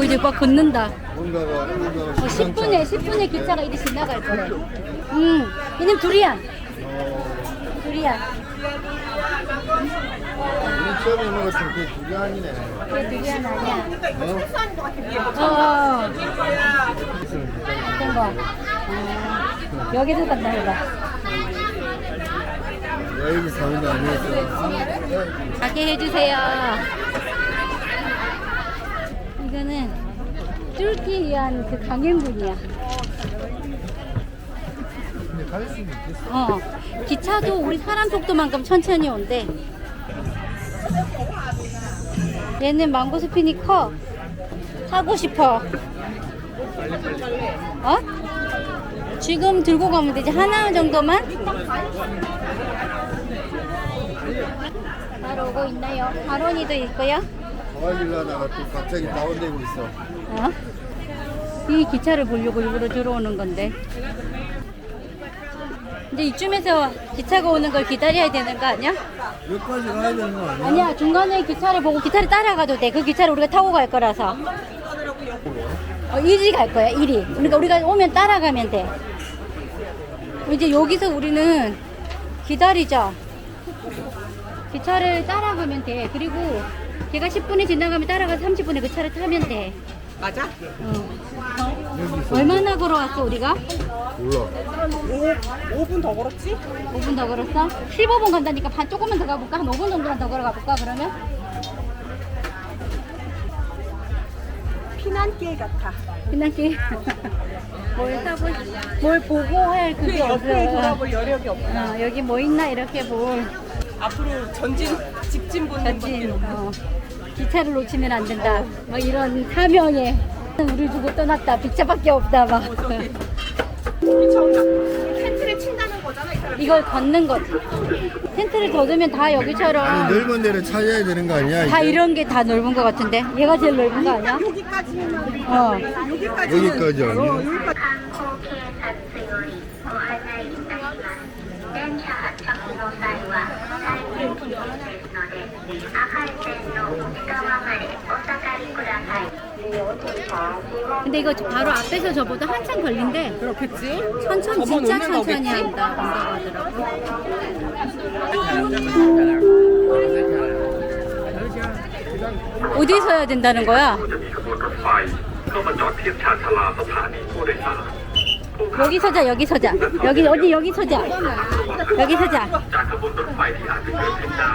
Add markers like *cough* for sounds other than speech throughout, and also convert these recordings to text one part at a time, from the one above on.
오 이제 막 걷는다. 뭔가가 뭔가가 어, 10분에 10분에 기차가 이리 지나갈 거래. 음, 이님 두리안. 두리안. 우리 처음에 먹었던 그 두리안이네. 그게 두리안 아니야. 어? 어. 어떤 거? 어, 여기도 간다 해봐. 여기 사는 거 아니었어. 가게 해주세요. 이거는 뚫기 위한 그 강행군이야. 있겠어. 어. 기차도 우리 사람 속도만큼 천천히 온대. 얘는 망고 스피니 커. 하고 싶어. 어? 지금 들고 가면 되지. 하나 정도만? 바로 오고 있나요? 바론이도 있고요. 가와질라다가 또 갑자기 다운되고 있어. 어? 이 기차를 보려고 일부러 들어오는 건데. 이제 이쯤에서 기차가 오는 걸 기다려야 되는 거 아니야? 여기까지 가야 되는 거 아니야? 아니야, 중간에 기차를 보고 기차를 따라가도 돼. 그 기차를 우리가 타고 갈 거라서. 어, 이리 갈 거야, 이리. 그러니까 우리가 오면 따라가면 돼. 이제 여기서 우리는 기다리자. 기차를 따라가면 돼. 그리고 걔가 10분이 지나가면 따라가서 30분에 그 차를 타면 돼. 맞아? 어. 얼마나 걸어왔어, 우리가? 몰라. 5, 5분 더 걸었지? 5분 더 걸었어? 15분 간다니까 반 조금만 더 가볼까? 한 5분 정도만 더 걸어가 볼까, 그러면? 피난길 같아. 끝났지? *laughs* 뭘 사고, 뭘 보고 할그 그게 옆에 없어. 돌아볼 여력이 없어. 어, 여기 뭐 있나 이렇게 볼 앞으로 전진, 직진 보는. 어, 기차를 놓치면 안 된다 막 이런 사명에 우리 두고 떠났다 빅차밖에 없다 막 우리 정답. 텐트를 친다는 거잖아, 이 사람. 이걸 걷는 거지 텐트를 걷으면 다 여기처럼 넓은 데를 찾아야 되는 거 아니야? 다 이제? 이런 게 다 넓은 거 같은데 얘가 제일 넓은 거 아니야? 여기까지는. 어 여기까지. 여기까지 아니야? 어, 여기까지. 근데 이거 바로 앞에서 저보다 한참 걸린대 그렇겠지? 천천히 저번 진짜 오면 천천히 오겠지? 한다 한다고 하더라고 어디 서야 된다는 거야? จะมีขบวนรถไฟเข้ามาจอดเทียบชานชาลาสถานีผู้โดยสาร 여기 서자 여기 서자 여기 어디 여기 서자 여기 서자 จากขบวนรถไฟที่อาจจะเกิดขึ้นได้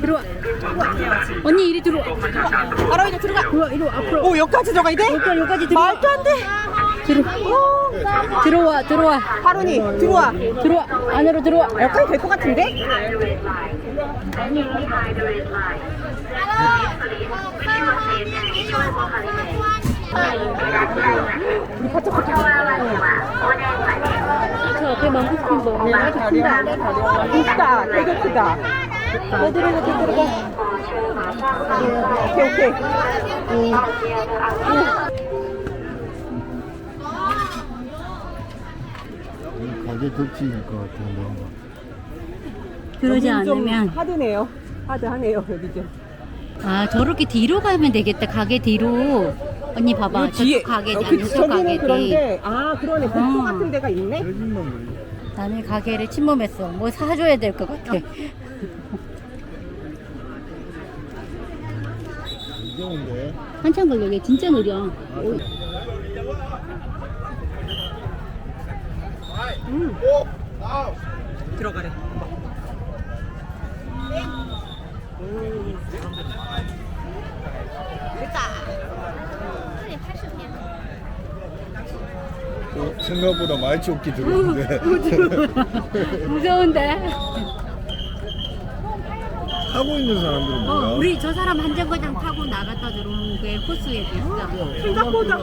들어와. 언니 이리 들어와. 알아 이제 들어가. 들어와 이리 앞으로. 오 여기까지 들어가야 돼? 여기까지 여기까지 들어와. 말도 안 돼. 들어. 들어와 들어와 하루니 들어와. 들어와 안으로 들어와. 여기까지 될 것 같은데? 우리 바짝 바짝. 저 앞에 망고스틴 거내 다리야. 크다, 되게 크다. 너 들어가 너 들어가 오케이, 오케이. 여기 가게 덕지일 것 같은데. 그러지 좀 않으면 하드네요. 하드하네요, 여기 좀. 아 저렇게 뒤로 가면 되겠다 가게 뒤로 언니 봐봐 요 뒤에. 저쪽 가게 어, 뒤 그, 저쪽 저기는 가게 그런데, 아, 그러네. 복도 어. 같은 데가 있네? 나는 가게를 침범했어 뭐 사줘야 될 것 같아. 한참 걸려 얘 진짜 느려 음. 들어가래. 어, 생각보다 말쫓기 들어오는데. *laughs* 무서운데 하고 있는 사람들은 어, 뭐야? 우리 저 사람 한 정거장 타고 나갔다 들어오는 게 호수에 있어 생각보다. 생각보다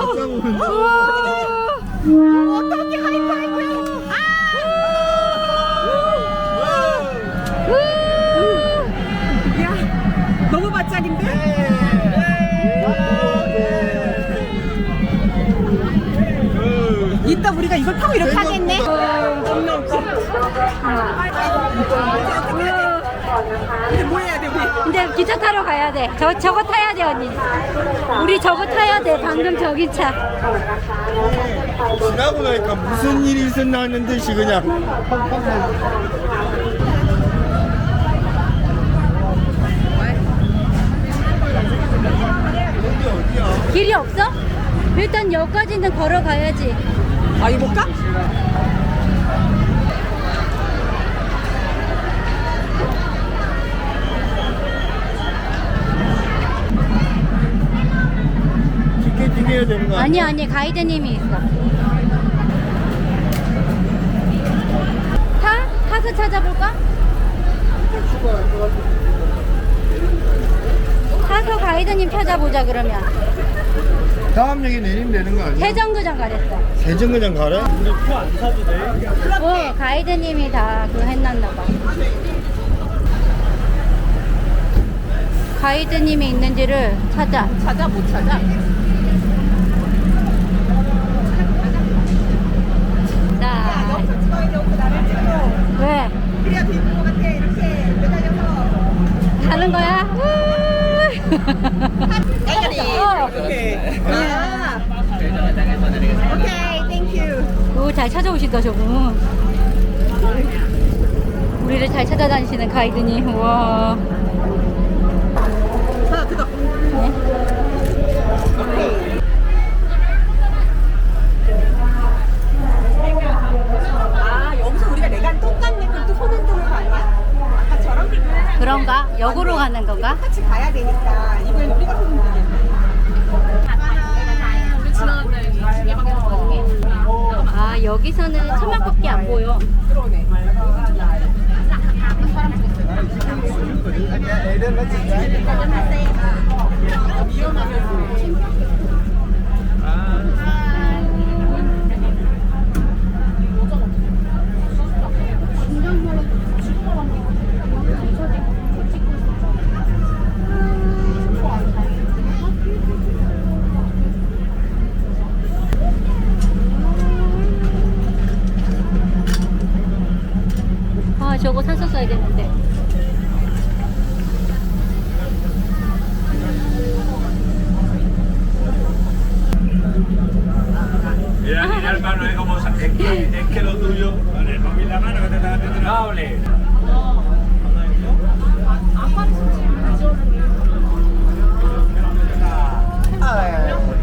바짝 오는 어떻게 하이파이브야? 야, 기차 타러 가야 돼. 저 저거 타야 돼 언니. 우리 저거 타야 돼. 방금 저 기 차. 지나고 나니까 무슨 일이 있었나는 듯이 그냥? 길이 없어? 일단 여기까지는 걸어가야지. 아 이거 볼까? 티켓팅 해야 되는 거 아니? 아니 가이드님이 있어. 타? 타서 찾아볼까? 타서 가이드님 찾아보자 그러면. 다음 역에 내리면 되는 거 아니야? 세정거장 가랬어. 세정거장 가래? 어 가이드님이 다 그거 해놨나 봐. 가이드님이 있는지를 찾아. 찾아 못 찾아? 자, 여기서 찍어야 되고 나를 찍고 왜? 그래야 되는 것 같아 이렇게 매달려서 가는 거야? 오케이 아 오케이 땡큐 오, 잘 찾아오신다, 저분. 우리를 잘 찾아다니시는 가이드님. 와. 하나 뜯어 아 여기서 우리가 내가 똑같네 그럼 또 손흔 드는 거 아니야? 아까처럼? 그런가? 역으로 가는 건가? 같이 가야 되니까 이번엔 우리가 우리 여기 중계 방향 아, 여기서는 천막밖에 안 보여. 아, söylenildi. Mira, mira hermano, es como, es que, es que lo tuyo, vale, no la mano que te estaba metiendo no hable. A ver.